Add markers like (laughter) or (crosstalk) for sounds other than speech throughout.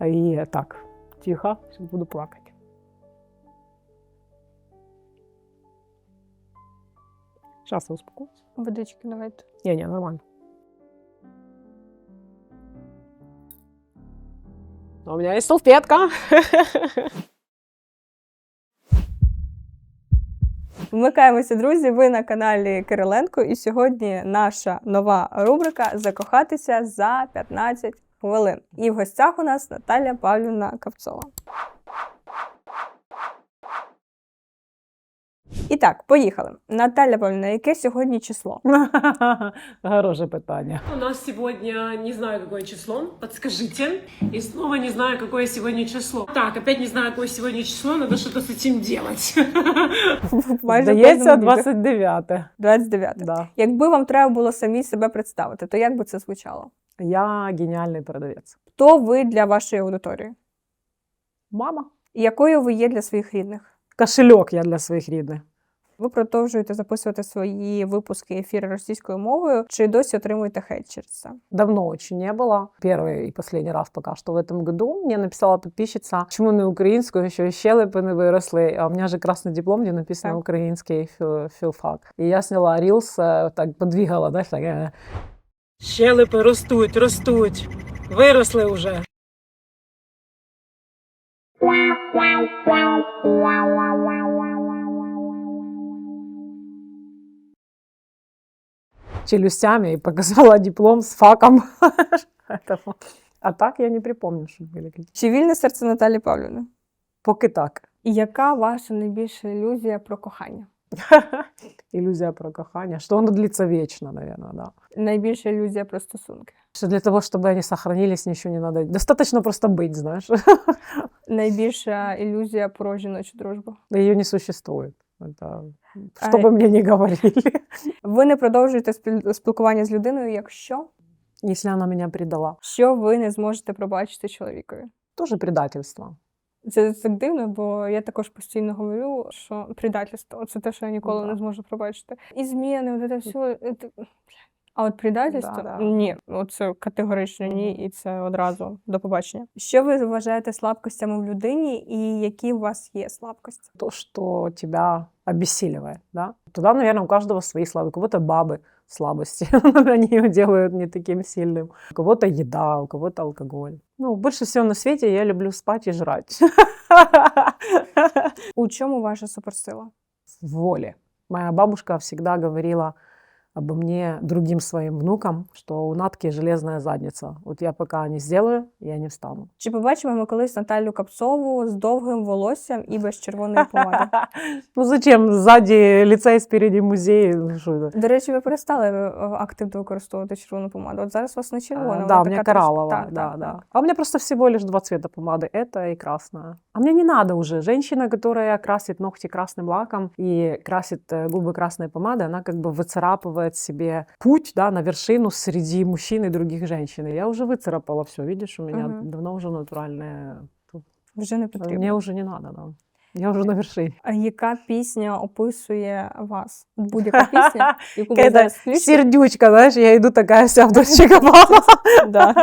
И так, тихо, буду плакать. Сейчас я успокоюсь. Водички давайте. Не-не, нормально. У меня есть салфетка. (laughs) Вмикаємося, друзі. Ви на каналі Кириленко, і сьогодні наша нова рубрика Закохатися за 15 хвилин. І в гостях у нас Наталя Павлівна Кавцова. І так, поїхали. Наталя Павлівна, яке сьогодні число? (laughs) Хорошее питание. У нас сегодня не знаю, какое число. Подскажите. И снова не знаю, какое сегодня число. Так, опять не знаю, какое сегодня число. Надо что-то с этим делать. (laughs) Майже в Здається, кожному відео. 29 29. Да. Якби вам треба було самі себе представити, то як би це звучало? Я гениальный продавец. Хто ви для вашої аудиторії? Мама. І якою ви є для своїх рідних? Кошелек я для своих рідних. Ви продовжуєте записувати свої випуски ефіри російською мовою, чи досі отримуєте хейт через це? Давно очень не было. Первый и последний раз пока что в этом году мне написала подписчица, чему не українською, що і щелепи не виросли. А у меня же красный диплом, где написано Так. український фі- філфак. І я сняла рилс, э, так подвигала, да, так. э, Щелепи ростуть, ростуть. Виросли уже. челюстями и показала диплом с факом. Поэтому- А так я не припомню, что были какие Чи вільне серце Наталі Павлівни? Поки так. І яка ваша найбільша ілюзія про кохання? (laughs) Иллюзия про кохання, что оно длится вечно, наверное, да. Найбільша ілюзія про стосунки? Что для того, чтобы они сохранились, ничего не надо. Достаточно просто быть, знаешь. (laughs) Найбільша ілюзія про жіночу дружбу? Ее не существует. Это, А- что бы мне ни говорили. Ви не продовжуєте спіл- спілкування з людиною, якщо Если она меня предала. що ви не зможете пробачити чоловікові? Тоже предательство. Це так дивно, бо я також постійно говорю, що предательство це те, що я ніколи Да. не зможу пробачити. І зміни, от це все. це- А от предательство Да-да. ні, це категорично ні, і це одразу до побачення. Що ви вважаєте слабкостями в людині, і які у вас є слабкості? То, что тебя обессиливает, да. Туда, наверное, у каждого свои слабые. У кого-то бабы слабости, (laughs) они его делают не таким сильным. У кого-то еда, у кого-то алкоголь. Ну, больше всего на свете я люблю спать и жрать. У чому ваша суперсила? В воле. Моя бабушка всегда говорила обо мне другим своим внукам, что у Натки железная задница. Вот я пока не сделаю, я не встану. Чи побачимо ми колись Наталю Капцову з довгим волоссям і без червоної помади? (laughs) Ну зачем? Сзади лицей, спереди музей. Ну, что это? До речі, ви перестали е, активно використовувати червону помаду. От зараз у вас не червона. А, вона Да, у така меня трошки- коралловая, Так, да, так, да. так. А у меня просто всего лишь два цвета помады, это и красная. А мне не надо уже. Женщина, которая красит ногти красным лаком и красит э, губы красной помадой, она как бы выцарапывает себе путь, да, на вершину среди мужчин и других женщин. И я уже выцарапала все, видишь, у меня Мгм. давно уже натуральная. Вже не потрібно. Мне уже не надо, да. Я уже на вершине. А яка пісня описує вас? (laughs) Будь-яка пісня, яку ви Какая-то зараз включите. сердючка, знаешь, я иду такая вся в Дольче Габбана. (laughs) Да.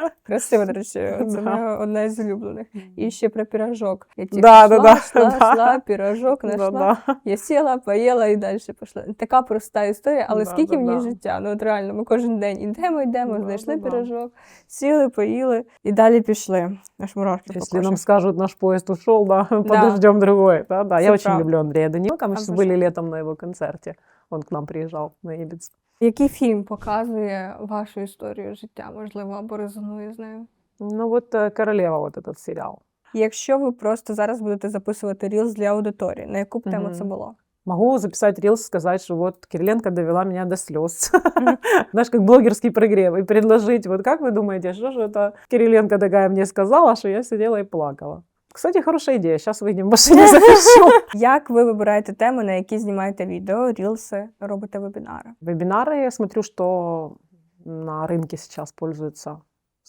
(laughs) Красиво, до (laughs) речі, це Да. моя одна із улюблених. І ще про пірожок. Я тільки Да, шла, да, да, шла, да. шла, пірожок нашла. Да-да. Я сіла, поїла і далі пішла. Така проста історія, але Да, скільки да, в ній да. життя? Ну от реально, ми кожен день ідемо, йдемо, Да, знайшли да, да. пірожок, сіли, поїли і далі пішли. Аж мурашки по Если кожі. нам скажут, наш поезд ушел, да, подождем (laughs) другой. Да, да. Всё Я очень правда. люблю Андрея Данилка. Мы сейчас Обожаю. были летом на его концерте. Он к нам приезжал на Ибиц. Який фільм показує вашу історію життя, можливо, або резонує з нею? Ну вот э, «Королева» вот этот сериал. Якщо ви просто зараз будете записувати рілз для аудиторії, на яку б тему Мгм. це було? Могу записать рилс, сказать, что вот Кириленко довела меня до слез. (laughs) Знаешь, как блогерский прогрев. И предложить, вот как вы думаете, что же это Кириленко такая мне сказала, что я сидела и плакала. Кстати, хорошая идея. Сейчас выйдем в машине запишу. Як (laughs) ви вибираєте теми, на які знімаєте відео, рілси, робите вебінари? Вебинары, я смотрю, что на рынке сейчас пользуются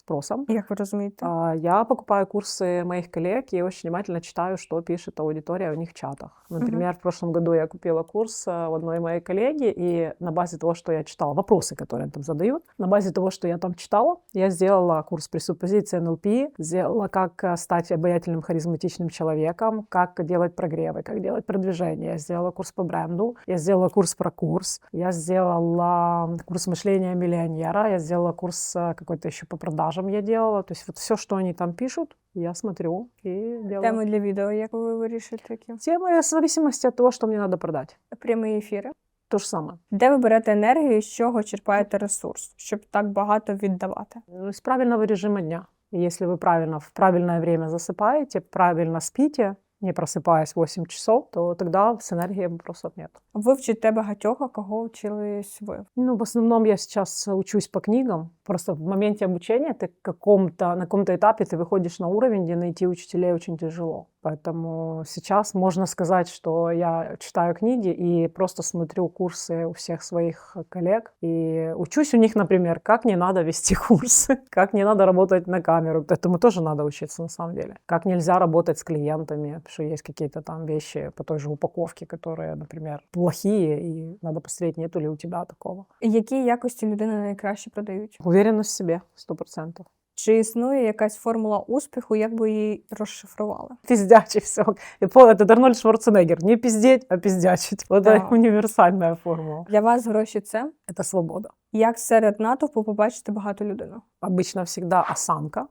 спросом. Як ви розумієте? А, Я покупаю курсы моих коллег и очень внимательно читаю, что пишет аудитория у них в чатах. Например, в прошлом году я купила курс а, у одной моей коллеги, и на базе того, что я читала, вопросы, которые они там задают, на базе того, что я там читала, я сделала курс пресуппозиции НЛП, сделала, как а, стать обаятельным, харизматичным человеком, как делать прогревы, как делать продвижение. Я сделала курс по бренду, я сделала курс про курс, я сделала курс мышления миллионера, я сделала курс а, какой-то еще по продажам я делала. То есть вот все, что они там пишут, я смотрю и делаю. Теми для відео, як ви вирішите які? Темы в зависимости от того, что мне надо продать. Прямі ефіри. То же самое. Де ви берете енергію, з чого черпаєте ресурс, щоб так багато віддавати? Ну, Из правильного режима дня. И Если вы правильно в правильное время засыпаете, правильно спите, не просыпаясь 8 часов, то тогда с энергией вопросов нет. Ви вчите багатьох, а кого вчились ви? Ну, в основном я сейчас учусь по книгам. Просто в моменте обучения ты каком-то, на каком-то этапе ты выходишь на уровень, где найти учителей очень тяжело. Поэтому сейчас можно сказать, что я читаю книги и просто смотрю курсы у всех своих коллег. И учусь у них, например, как не надо вести (laughs) курсы, как не надо работать на камеру. Этому тоже надо учиться на самом деле. Как нельзя работать с клиентами, потому что есть какие-то там вещи по той же упаковке, которые, например, плохие, и надо посмотреть, нету ли у тебя такого. Які якості людини найкраще продають? Уверенность в себе, сто процентов. Чи існує якась формула успіху, як би її розшифрували? Пиздячий все. Это Арнольд Шварценеггер. Не пиздеть, а пиздячить. Вот Да. это универсальная формула. Для вас гроші це Это свобода. як серед натовпу побачити багату людину? Обычно всегда осанка,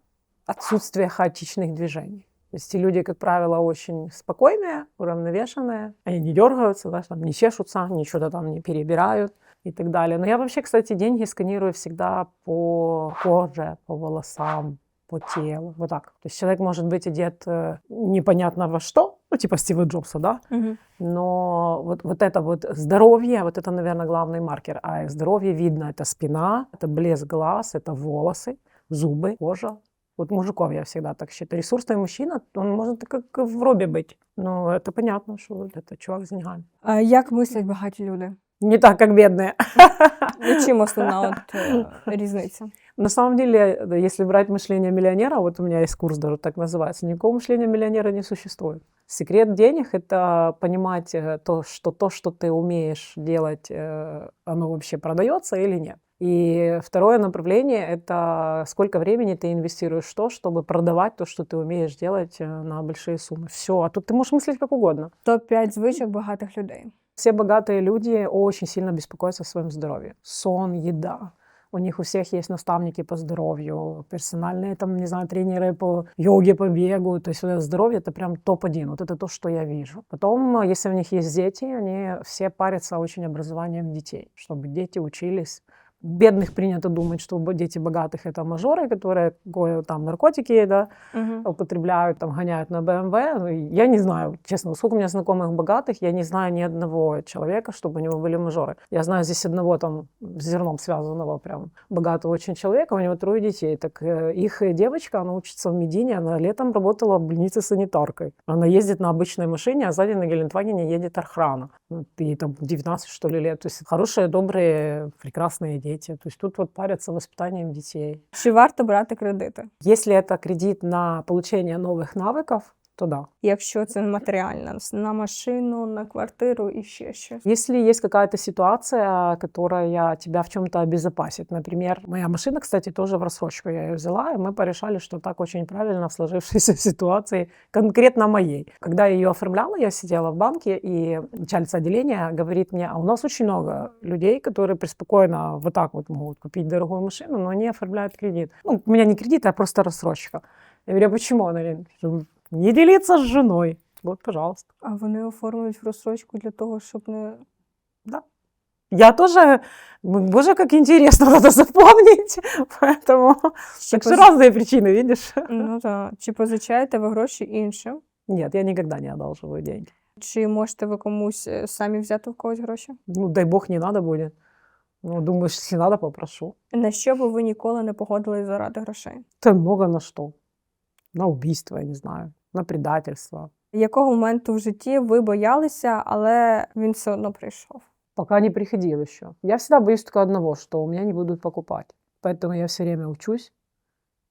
отсутствие хаотичных движений. То есть те люди, как правило, очень спокойные, уравновешенные. Они не дергаются, знаешь, там, не чешутся, ничего там не перебирают И так далее. Но я вообще, кстати, деньги сканирую всегда по коже, по волосам, по телу. Вот так. То есть человек может быть одет э, непонятно во что, ну, типа Стива Джобса, да, Угу. Но вот, вот это вот здоровье, вот это, наверное, главный маркер. А здоровье видно, это спина, это блеск глаз, это волосы, зубы, кожа. Вот мужиков я всегда так считаю. Ресурсный мужчина, он может как в робе быть. Но это понятно, что вот это чувак с деньгами. А як мислять багаті люди? Не так, как бедные. І чим основна от, різниця? На самом деле, да, если брать мышление миллионера, вот у меня есть курс даже так называется, никакого мышления миллионера не существует. Секрет денег – это понимать э, то, что то, что ты умеешь делать, э, оно вообще продается или нет. И второе направление – это сколько времени ты инвестируешь в то, чтобы продавать то, что ты умеешь делать э, на большие суммы. Все, а тут ты можешь мыслить как угодно. Топ-5 звичок багатих людей. Все богатые люди очень сильно беспокоятся о своем здоровье. Сон, еда. У них у всех есть наставники по здоровью, персональные там, не знаю, тренеры по йоге, по бегу. То есть вот здоровье это прям топ-1. Вот это то, что я вижу. Потом, если у них есть дети, они все парятся очень образованием детей, чтобы дети учились. Бедных принято думать, что дети богатых это мажоры, которые там наркотики, да, Угу. употребляют, там гоняют на БМВ. Ну, и Я не знаю, честно, сколько у меня знакомых богатых, я не знаю ни одного человека, чтобы у него были мажоры. Я знаю здесь одного там с зерном связанного прям богатого очень человека, у него трое детей. Так э, их девочка, она учится в Медине, она летом работала в больнице санитаркой. Она ездит на обычной машине, а сзади на Гелендвагене едет охрана. Ну, Ей там 19, что ли, лет. То есть хорошие, добрые, прекрасные дети. То есть тут вот парятся воспитанием детей. Чи варто брати кредити? Если это кредит на получение новых навыков, то да. Якщо це матеріальна, на машину, на квартиру і ще щось. Если есть какая-то ситуация, которая тебя в чем-то обезопасит, например, моя машина, кстати, тоже в рассрочку я ее взяла, и мы порешали, что так очень правильно в сложившейся (laughs) ситуации, конкретно моей. Когда я ее оформляла, я сидела в банке, и начальница отделения говорит мне, а у нас очень много людей, которые преспокойно вот так вот могут купить дорогую машину, но они оформляют кредит. Ну, у меня не кредит, а просто рассрочка. Я говорю, а почему? Она говорит, «Чтобы не делиться с женой. Вот, пожалуйста. А вони оформлюють в розсрочку для того, щоб не. Я тоже, м, боже, как интересно, (laughs) надо запомнить. Поэтому Чи, так что поз- разные причины, видишь? ну, та. Чи позичаєте ви гроші іншим? Нет, я никогда не одалживаю деньги. Чи можете ви комусь е, самі взяти в когось гроші? Ну, дай бог, не надо будет. Ну, думаешь, если надо, попрошу. На що би ви ніколи не погодились заради грошей? Это много на что. На убийство, я не знаю, на предательство. Якого моменту в житті ви боялися, але він все одно прийшов? Пока не приходил еще. Я всегда боюсь только одного, что у меня не будут покупать. Поэтому я все время учусь.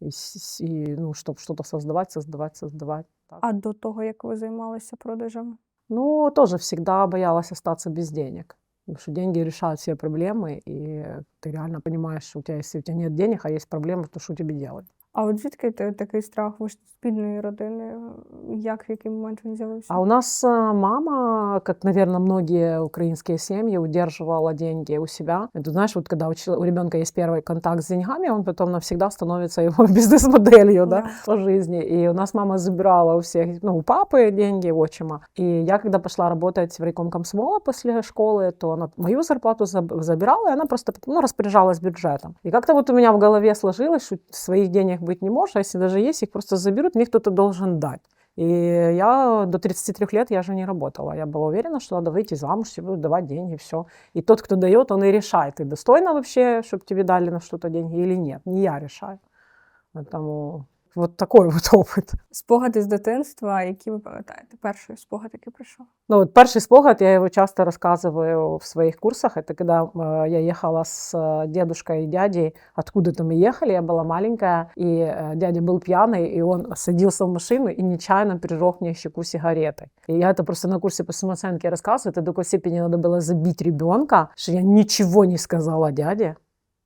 И, с- и, ну, чтобы что-то создавать, создавать, создавать. Так. А до того, як ви займалися продажами? Ну, тоже всегда боялась остаться без денег. Потому что деньги решают все проблемы, и ты реально понимаешь, что у тебя, если у тебя нет денег, а есть проблемы, то что тебе делать? А от звідки ти такий страх? Ви ж з бідної родини. Як в який момент він з'явився? А у нас э, мама, как, наверное, многие украинские семьи, удерживала деньги у себя. Это, знаешь, вот когда у, чел- у ребенка есть первый контакт с деньгами, он потом навсегда становится его (laughs) бизнес-моделью да, Да. по жизни. И у нас мама забирала у всех, ну, у папы деньги, у отчима. И я, когда пошла работать в райком комсомола после школы, то она мою зарплату заб- забирала, и она просто ну, распоряжалась бюджетом. И как-то вот у меня в голове сложилось, что своих денег быть не может, а если даже есть, их просто заберут, мне кто-то должен дать. И я до 33 лет я же не работала. Я была уверена, что надо выйти замуж, тебе будут давать деньги, все. И тот, кто дает, он и решает, ты достойна вообще, чтобы тебе дали на что-то деньги или нет. Не я решаю. Поэтому вот такой вот опыт. Спогади з дитинства, які ви пам'ятаєте? Перший спогад, який прийшов. Ну, вот перший спогад, я его часто рассказываю в своих курсах. Это когда э, я ехала с э, дедушкой и дядей, откуда-то мы ехали, я была маленькая, и э, дядя был пьяный, и он садился в машину и нечаянно пережег мне щеку сигаретой. И я это просто на курсе по самооценке рассказываю, это до такой степени надо было забить ребенка, что я ничего не сказала дяде,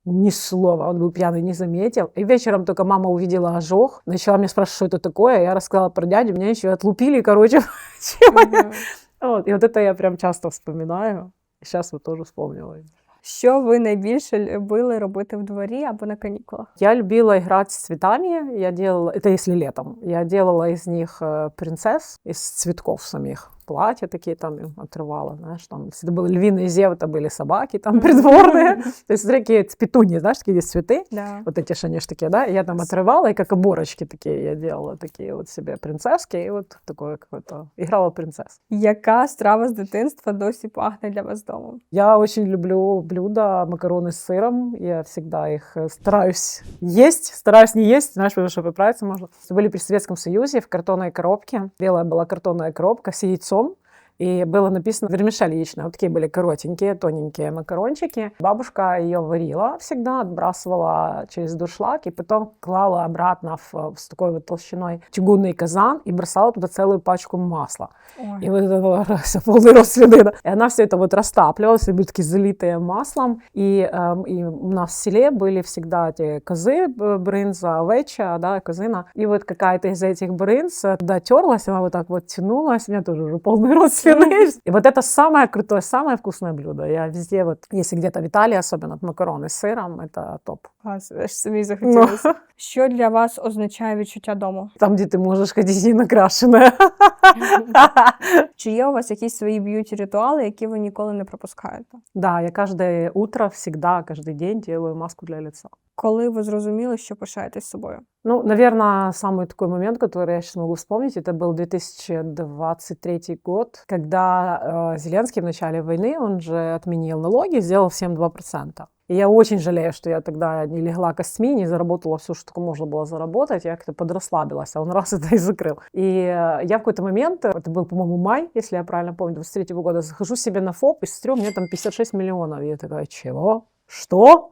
ни слова. Он был пьяный, не заметил. И вечером только мама увидела ожог, начала меня спрашивать, что это такое. Я рассказала про дядю, меня еще отлупили, короче. чего я- Мгм. Вот, и вот это я прям часто вспоминаю. И сейчас вот тоже вспомнила. Що ви найбільше любили робити в дворі або на канікулах? Я любила играть с цветами. Я делала, это если летом, я делала из них э, принцесс, из цветков самих. Платья такие там им отрывала, знаешь, там, если это были львиные зевы, это были собаки там (laughs) придворные. То есть такие петуньи, знаешь, такие есть цветы. Вот эти они такие, да, я там отрывала, и как оборочки такие я делала, такие вот себе принцесски, и вот такое какое-то, играла принцесс. Яка страва з дитинства досі пахне для вас домом? Я очень люблю блюда макароны с сыром. Я всегда их э, стараюсь есть, стараюсь не есть, знаешь, потому что поправиться можно. Были при Советском Союзе в картонной коробке. Белая была картонная коробка с som И было написано вермишель яичная. Вот такие были коротенькие, тоненькие макарончики. Бабушка ее варила всегда, отбрасывала через дуршлаг и потом клала обратно в, в с такой вот толщиной чугунный казан и бросала туда целую пачку масла. И вот это было раз, полный рост слюны. да. И она все это вот растапливалась, и были такие залитые маслом. И, эм, и у нас в селе были всегда эти козы, б- брынза, овечья, да, козына. И вот какая-то из этих брынз э, туда терлась, она вот так вот тянулась. У меня тоже уже полный рост слюны. (laughs) И вот это самое крутое, самое вкусное блюдо. Я везде вот, если где-то в Италии, особенно макароны с сыром, это топ. Аж аж самі Ну, захотілося. Що для вас означає відчуття дому? там, где ты можешь ходить не накрашенная. (laughs) Чи є у вас якісь свої б'юті ритуали, які ви ніколи не пропускаєте? Да, я каждое утро, всегда, каждый день делаю маску для лица. Коли ви зрозуміли, що пишаєтесь собою? Ну, наверное, самый такой момент, который я сейчас могу вспомнить, это был 2023 год, когда э, Зеленский в начале войны, он же отменил налоги, сделал всем 2%. И я очень жалею, что я тогда не легла костьми, не заработала все, что можно было заработать. Я как-то подрасслабилась, а он раз это и закрыл. И э, я в какой-то момент, это был, по-моему, май, если я правильно помню, 23 года, захожу себе на ФОП и смотрю, у меня там 56 миллионов. И я такая, чего? Что?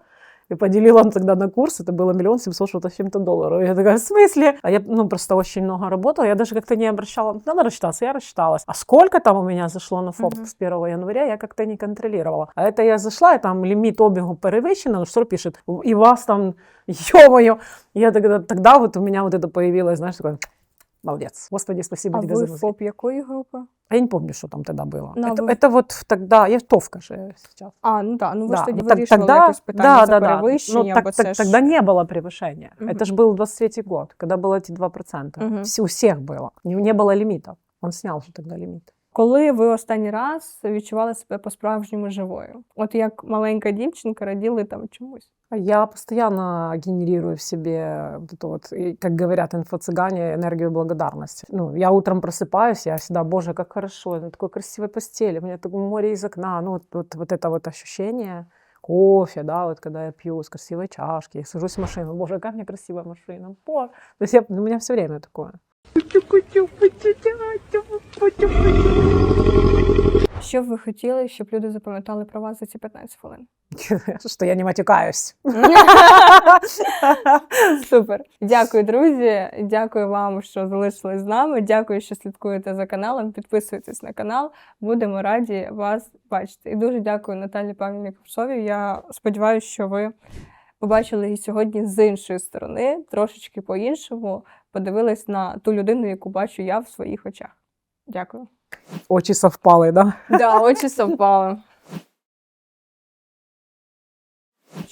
И поделила он тогда на курс, это было миллион семьсот что-то с чем-то долларов. Я такая, в смысле? А я, ну, просто очень много работала, я даже как-то не обращала, надо рассчитаться, я рассчиталась. А сколько там у меня зашло на ФОП Мгм. с 1 января, я как-то не контролировала. А это я зашла, и там лимит обегу перевищен, ну, что пишет, и вас там, ё-моё. Я тогда, тогда вот у меня вот это появилось, знаешь, такое, молодец, господи, спасибо А тебе ви за мозги. ФОП якої групи? А я не помню, что там тогда было. Ну, а это, вы- это вот тогда, я товка же сейчас. А, ну так, ну ви ж Да, тоді ну, так- вирішували якось питання за перевищення, Ну, так, бо так- це ж... тогда не было превышения. Мгм. Это же был 23 год, когда было эти 2%. Мгм. Все, у всех было. Не, не было лимитов. Он снял же тогда лимит. Коли ви останній раз відчували себе по-справжньому живою? От як маленька дівчинка раділи там чомусь. А Я постоянно генерирую в себе вот это вот, и, как говорят инфо-цыгане, энергию благодарности. Ну, я утром просыпаюсь, я всегда, боже, как хорошо, на такой красивой постели, у меня такое море из окна, ну, вот, вот, вот это вот ощущение кофе, да, вот когда я пью с красивой чашки, я сажусь в машину, боже, какая у меня красивая машина, боже. То есть я, у меня все время такое. Що б ви хотіли, щоб люди запам'ятали про вас за ці 15 хвилин? (laughs) Что я не матюкаюсь. (laughs) Супер. Дякую, друзі. Дякую вам, що залишились з нами. Дякую, що слідкуєте за каналом. Підписуйтесь на канал. Будемо раді вас бачити. І дуже дякую Наталі Павлівні Ковцовій. Я сподіваюся, що ви побачили її сьогодні з іншої сторони, трошечки по-іншому. Подивились на ту людину, яку бачу я в своїх очах. Дякую. Очі совпали, да? Да, очі совпали.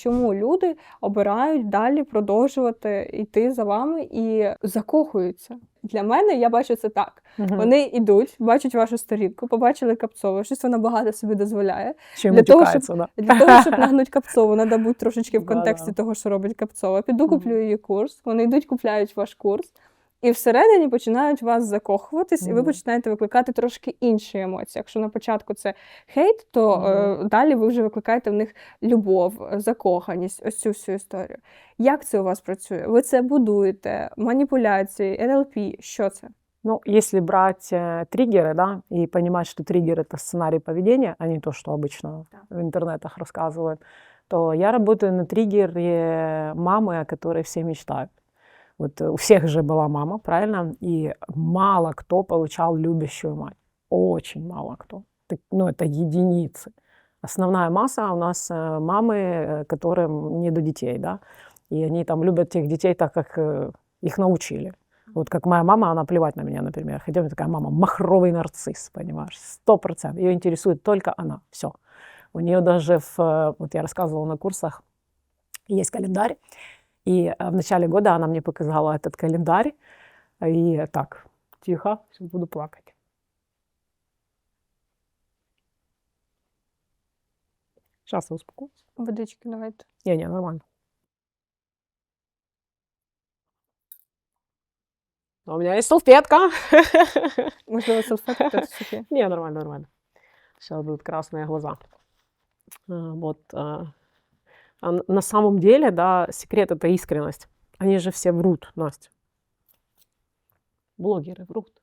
Чому люди обирають далі продовжувати йти за вами і закохуються? Для мене я бачу це так. Угу. Вони йдуть, бачать вашу сторінку, побачили Капцову, щось вона багато собі дозволяє. Чим для того, щоб да. Для того, щоб (laughs) нагнути Капцову, треба бути трошечки в контексті того, що робить Капцова. Піду куплю її курс, вони йдуть, купляють ваш курс. І всередині починають вас закохуватись, і ви Мгм. починаєте викликати трошки інші емоції. Якщо на початку це хейт, то е, далі ви вже викликаєте в них любов, е, закоханість, ось цю всю історію. Як це у вас працює? Ви це будуєте? Маніпуляції, НЛП, що це? Ну, если брать э, триггеры, да, и понимать, что триггер это сценарий поведения, а не то, что обычно в интернетах рассказывают, то я работаю на триггере мамы, о которой все мечтают. Вот э, у всех же была мама, правильно? И мало кто получал любящую мать. Очень мало кто. Ну, это единицы. Основная масса у нас э, мамы, э, которым не до детей, да, и они там любят тех детей так, как их научили. Вот как моя мама, она плевать на меня, например. Хотя у меня такая мама махровый нарцисс, понимаешь, сто процентов. Ее интересует только она, все. У нее даже, в, вот я рассказывала на курсах, есть календарь, и э, в начале года она мне показала этот календарь, и так, тихо, сейчас буду плакать. Сейчас я успокоюсь. Водички давайте. Не-не, нормально. У меня есть салфетка. (laughs) Можливо, салфетки тут сухі. Не, нормально, нормально. Сейчас будут красные глаза. А, Вот. на самом деле, да, секрет это искренность. Они же все врут, Настя. Блогеры врут.